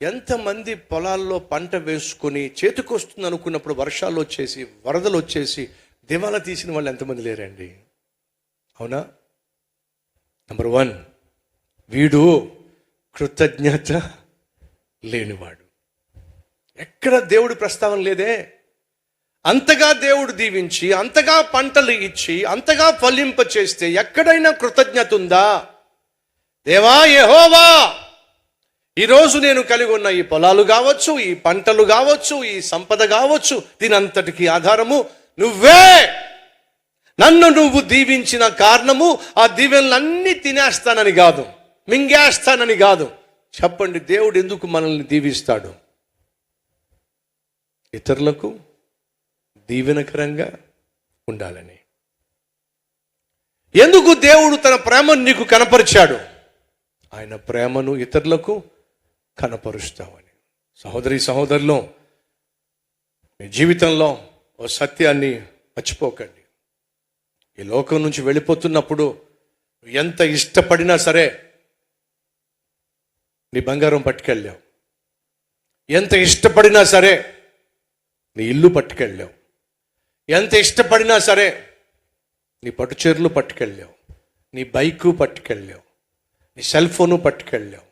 ఎంతమంది పొలాల్లో పంట వేసుకొని చేతికొస్తుంది అనుకున్నప్పుడు వర్షాలు వచ్చేసి వరదలు వచ్చేసి దివాలా తీసిన వాళ్ళు ఎంతమంది లేరండి? అవునా? నంబర్ వన్ వీడు కృతజ్ఞత లేనివాడు. ఎక్కడ దేవుడి ప్రస్తావన లేదే? అంతగా దేవుడు దీవించి అంతగా పంటలు ఇచ్చి అంతగా ఫలింప చేస్తే ఎక్కడైనా కృతజ్ఞత ఉందా? దేవా యహోవా! ఈరోజు నేను కలిగి ఉన్న ఈ పొలాలు కావచ్చు ఈ పంటలు కావచ్చు ఈ సంపద కావచ్చు దీనంతటికి ఆధారము నువ్వే. నన్ను నువ్వు దీవించిన కారణము ఆ దీవెనలన్నీ తినేస్తానని కాదు మింగేస్తానని కాదు. చెప్పండి దేవుడు ఎందుకు మనల్ని దీవిస్తాడు? ఇతరులకు దీవెనకరంగా ఉండాలని. ఎందుకు దేవుడు తన ప్రేమను నీకు కనపరిచాడు? ఆయన ప్రేమను ఇతరులకు కనపరుస్తామని. సహోదరి సహోదరులు మీ జీవితంలో ఓ సత్యాన్ని మర్చిపోకండి. ఈ లోకం నుంచి వెళ్ళిపోతున్నప్పుడు ఎంత ఇష్టపడినా సరే నీ బంగారం పట్టుకెళ్ళావు. ఎంత ఇష్టపడినా సరే నీ ఇల్లు పట్టుకెళ్ళావు. ఎంత ఇష్టపడినా సరే నీ పట్టుచీరలు పట్టుకెళ్ళావు. నీ బైకు పట్టుకెళ్ళావు. నీ సెల్ ఫోను పట్టుకెళ్ళావు.